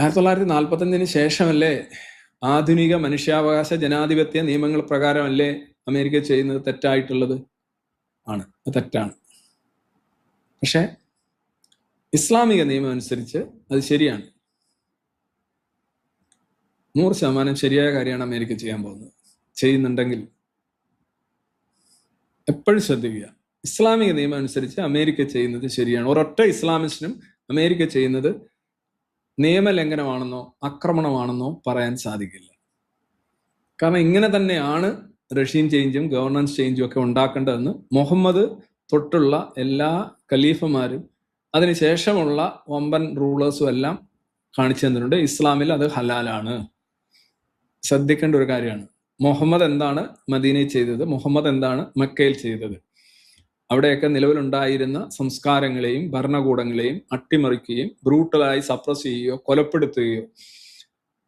ആയിരത്തി തൊള്ളായിരത്തി നാൽപ്പത്തഞ്ചിന് ശേഷമല്ലേ ആധുനിക മനുഷ്യാവകാശ ജനാധിപത്യ നിയമങ്ങൾ പ്രകാരമല്ലേ അമേരിക്ക ചെയ്യുന്നത് തെറ്റായിട്ടുള്ളത്? ആണ്. തെറ്റാണ്. പക്ഷേ ഇസ്ലാമിക നിയമം അനുസരിച്ച് അത് ശരിയാണ്. നൂറ് ശതമാനം ശരിയായ കാര്യമാണ് അമേരിക്ക ചെയ്യാൻ പോകുന്നത്. ചെയ്യുന്നുണ്ടെങ്കിൽ എപ്പോഴും ശ്രദ്ധിക്കുക. ഇസ്ലാമിക നിയമം അനുസരിച്ച് അമേരിക്ക ചെയ്യുന്നത് ശരിയാണ്. ഒരൊറ്റ ഇസ്ലാമിസ്റ്റിനും അമേരിക്ക ചെയ്യുന്നത് നിയമലംഘനമാണെന്നോ ആക്രമണമാണെന്നോ പറയാൻ സാധിക്കില്ല. കാരണം ഇങ്ങനെ തന്നെയാണ് റഷ്യൻ ചേഞ്ചും ഗവർണൻസ് ചേഞ്ചും ഒക്കെ ഉണ്ടാക്കേണ്ടതെന്ന് മുഹമ്മദ് തൊട്ടുള്ള എല്ലാ ഖലീഫമാരും അതിനുശേഷമുള്ള വമ്പൻ റൂളേഴ്സും എല്ലാം കാണിച്ചു തന്നിട്ടുണ്ട്. ഇസ്ലാമിൽ അത് ഹലാലാണ്. ശ്രദ്ധിക്കേണ്ട ഒരു കാര്യമാണ്. മുഹമ്മദ് എന്താണ് മദീനയിൽ ചെയ്തത്? മുഹമ്മദ് എന്താണ് മക്കയിൽ ചെയ്തത്? അവിടെയൊക്കെ നിലവിലുണ്ടായിരുന്ന സംസ്കാരങ്ങളെയും ഭരണകൂടങ്ങളെയും അട്ടിമറിക്കുകയും ബ്രൂട്ടലായി സപ്രസ് ചെയ്യുകയോ കൊലപ്പെടുത്തുകയോ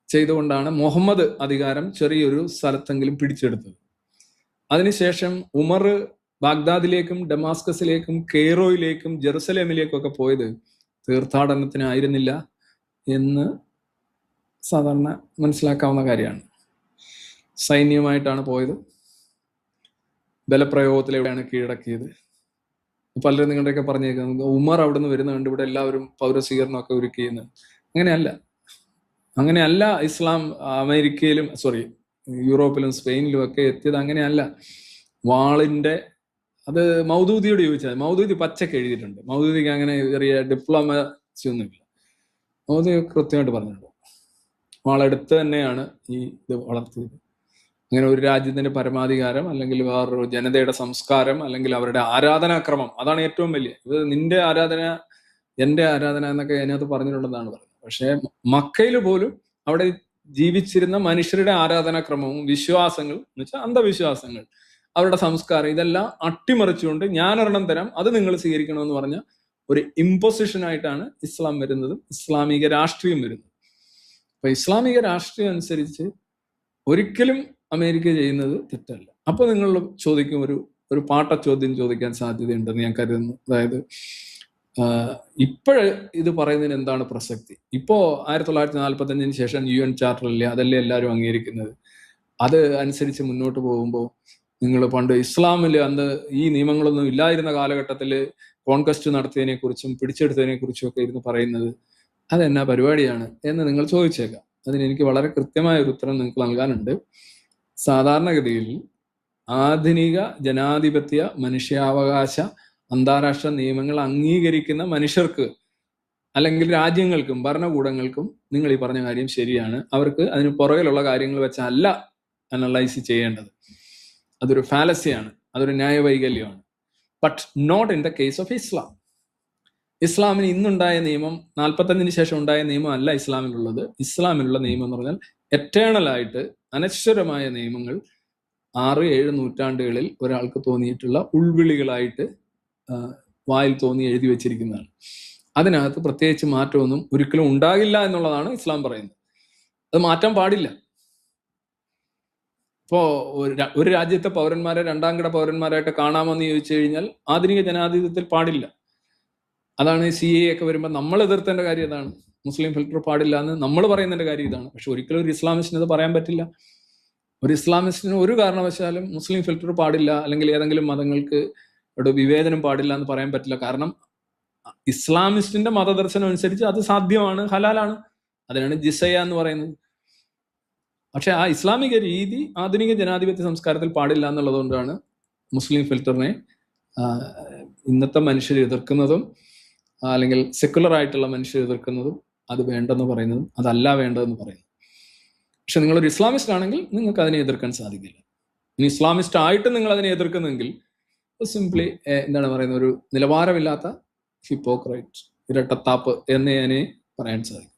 ചെയ്തുകൊണ്ടാണ് മുഹമ്മദ് അധികാരം ചെറിയൊരു സ്ഥലത്തെങ്കിലും പിടിച്ചെടുത്തത്. അതിനുശേഷം ഉമർ ബാഗ്ദാദിലേക്കും ഡമാസ്കസിലേക്കും കെയ്റോയിലേക്കും ജെറുസലേമിലേക്കും ഒക്കെ പോയത് തീർത്ഥാടനത്തിനായിരുന്നില്ല എന്ന് സാധാരണ മനസ്സിലാക്കാവുന്ന കാര്യമാണ്. സൈന്യമായിട്ടാണ് പോയത്. ബലപ്രയോഗത്തിലൂടെയാണ് കീഴടക്കിയത്? പലരും നിങ്ങളുടെയൊക്കെ പറഞ്ഞേക്കുന്നത് ഉമർ അവിടെ നിന്ന് വരുന്നുണ്ട് ഇവിടെ എല്ലാവരും പൗരസ്വീകരണമൊക്കെ ഒരുക്കിയെന്ന്. അങ്ങനെയല്ല. അങ്ങനെയല്ല ഇസ്ലാം അമേരിക്കയിലും സോറി യൂറോപ്പിലും സ്പെയിനിലും ഒക്കെ എത്തിയത് അങ്ങനെയല്ല. വാളിന്റെ അത് മൗദൂദിയോട് ചോദിച്ചാൽ മൗദൂദി പച്ചക്ക് എഴുതിയിട്ടുണ്ട്. മൗദൂദിക്ക് അങ്ങനെ ചെറിയ ഡിപ്ലോമസി ഒന്നുമില്ല. മൗദൂദി കൃത്യമായിട്ട് പറഞ്ഞിട്ടുണ്ട്. വാളെടുത്ത് തന്നെയാണ് ഈ ഇത് വളർത്തിയത്. അങ്ങനെ ഒരു രാജ്യത്തിന്റെ പരമാധികാരം അല്ലെങ്കിൽ വേറൊരു ജനതയുടെ സംസ്കാരം അല്ലെങ്കിൽ അവരുടെ ആരാധനാക്രമം അതാണ് ഏറ്റവും വലിയ. ഇത് നിന്റെ ആരാധന എന്റെ ആരാധന എന്നൊക്കെ അതിനകത്ത് പറഞ്ഞിട്ടുണ്ടെന്നാണ് പറയുന്നത് പക്ഷേ മക്കയിൽ പോലും അവിടെ ജീവിച്ചിരുന്ന മനുഷ്യരുടെ ആരാധനാക്രമവും വിശ്വാസങ്ങൾ എന്ന് വെച്ചാൽ അന്ധവിശ്വാസങ്ങൾ അവരുടെ സംസ്കാരം ഇതെല്ലാം അട്ടിമറിച്ചുകൊണ്ട് ഞാൻ ഒരെണ്ണം തരാം അത് നിങ്ങൾ സ്വീകരിക്കണമെന്ന് പറഞ്ഞ ഒരു ഇമ്പൊസിഷനായിട്ടാണ് ഇസ്ലാം വരുന്നതും ഇസ്ലാമിക രാഷ്ട്രീയം വരുന്നത്. അപ്പൊ ഇസ്ലാമിക രാഷ്ട്രീയം അനുസരിച്ച് ഒരിക്കലും അമേരിക്ക ചെയ്യുന്നത് തെറ്റല്ല. അപ്പൊ നിങ്ങൾ ചോദിക്കും ഒരു ഒരു പാട്ട ചോദ്യം ചോദിക്കാൻ സാധ്യതയുണ്ടെന്ന് ഞാൻ കരുതുന്നു. അതായത് ഇപ്പോഴ് ഇത് പറയുന്നതിന് എന്താണ് പ്രസക്തി? ഇപ്പോ ആയിരത്തി തൊള്ളായിരത്തി നാല്പത്തി അഞ്ചിന് ശേഷം യു എൻ ചാർട്ടറില്ലേ അതല്ലേ എല്ലാവരും അംഗീകരിക്കുന്നത്? അത് അനുസരിച്ച് മുന്നോട്ട് പോകുമ്പോൾ നിങ്ങൾ പണ്ട് ഇസ്ലാമിൽ അന്ന് ഈ നിയമങ്ങളൊന്നും ഇല്ലായിരുന്ന കാലഘട്ടത്തിൽ കോൺകസ്റ്റ് നടത്തിയതിനെ കുറിച്ചും പിടിച്ചെടുത്തതിനെ കുറിച്ചും ഒക്കെ ഇരുന്ന് പറയുന്നത് അതെന്നാ പരിപാടിയാണ് എന്ന് നിങ്ങൾ ചോദിച്ചേക്കാം. അതിന് എനിക്ക് വളരെ കൃത്യമായ ഒരു ഉത്തരം നിങ്ങൾക്ക് നൽകാനുണ്ട്. സാധാരണഗതിയിൽ ആധുനിക ജനാധിപത്യ മനുഷ്യാവകാശ അന്താരാഷ്ട്ര നിയമങ്ങൾ അംഗീകരിക്കുന്ന മനുഷ്യർക്ക് അല്ലെങ്കിൽ രാജ്യങ്ങൾക്കും ഭരണകൂടങ്ങൾക്കും നിങ്ങൾ ഈ പറഞ്ഞ കാര്യം ശരിയാണ്. അവർക്ക് അതിന് പുറകിലുള്ള കാര്യങ്ങൾ വെച്ചല്ല അനലൈസ് ചെയ്യേണ്ടത്. അതൊരു ഫാലസിയാണ് അതൊരു ന്യായവൈകല്യമാണ്. But not in the case of Islam ഇസ്ലാമിന് ഇന്നുണ്ടായ നിയമം നാൽപ്പത്തഞ്ചിന് ശേഷം ഉണ്ടായ നിയമം അല്ല ഇസ്ലാമിലുള്ളത്. ഇസ്ലാമിലുള്ള നിയമം എന്ന് പറഞ്ഞാൽ എറ്റേണൽ ആയിട്ട് അനശ്വരമായ നിയമങ്ങൾ ആറ് ഏഴ് നൂറ്റാണ്ടുകളിൽ ഒരാൾക്ക് തോന്നിയിട്ടുള്ള ഉൾവിളികളായിട്ട് വായിൽ തോന്നി എഴുതി വെച്ചിരിക്കുന്നതാണ്. അതിനകത്ത് പ്രത്യേകിച്ച് മാറ്റമൊന്നും ഒരിക്കലും ഉണ്ടാകില്ല എന്നുള്ളതാണ് ഇസ്ലാം പറയുന്നത്. അത് മാറ്റാൻ പാടില്ല. ഇപ്പോ ഒരു രാജ്യത്തെ പൗരന്മാരെ രണ്ടാം കിട പൗരന്മാരായിട്ട് കാണാമെന്ന് ചോദിച്ചു കഴിഞ്ഞാൽ ആധുനിക ജനാധിപത്യത്തിൽ പാടില്ല. അതാണ് സി എ ഒക്കെ വരുമ്പോൾ നമ്മൾ എതിർത്തേണ്ട കാര്യം ഇതാണ് മുസ്ലിം ഫിൽട്ടർ പാടില്ല എന്ന് നമ്മൾ പറയുന്നതിന്റെ കാര്യം ഇതാണ്. പക്ഷെ ഒരിക്കലും ഒരു ഇസ്ലാമിസ്റ്റിന് അത് പറയാൻ പറ്റില്ല. ഒരു ഇസ്ലാമിസ്റ്റിന് ഒരു കാരണവശാലും മുസ്ലിം ഫിൽട്ടർ പാടില്ല അല്ലെങ്കിൽ ഏതെങ്കിലും മതങ്ങൾക്ക് ഒരു വിവേചനം പാടില്ല എന്ന് പറയാൻ പറ്റില്ല. കാരണം ഇസ്ലാമിസ്റ്റിന്റെ മതദർശനം അനുസരിച്ച് അത് സാധ്യമാണ് ഹലാലാണ്. അതിനാണ് ജിസയ എന്ന് പറയുന്നത്. പക്ഷെ ആ ഇസ്ലാമിക രീതി ആധുനിക ജനാധിപത്യ സംസ്കാരത്തിൽ പാടില്ല എന്നുള്ളതുകൊണ്ടാണ് മുസ്ലിം ഫിൽറ്ററിനെ ഇന്നത്തെ മനുഷ്യർ എതിർക്കുന്നതും അല്ലെങ്കിൽ സെക്കുലർ ആയിട്ടുള്ള മനുഷ്യർ എതിർക്കുന്നതും അത് വേണ്ടെന്ന് പറയുന്നതും അതല്ല വേണ്ടതെന്ന് പറയുന്നു പക്ഷെ നിങ്ങളൊരു ഇസ്ലാമിസ്റ്റ് ആണെങ്കിൽ നിങ്ങൾക്ക് അതിനെ എതിർക്കാൻ സാധിക്കില്ല. ഇനി ഇസ്ലാമിസ്റ്റ് ആയിട്ട് നിങ്ങൾ അതിനെ എതിർക്കുന്നെങ്കിൽ സിംപ്ലി എന്താണ് പറയുന്നത്? ഒരു നിലവാരമില്ലാത്ത ഹിപ്പോക്രൈറ്റ് ഇരട്ടത്താപ്പ് എന്ന് ഞാനേ പറയാൻ സാധിക്കും.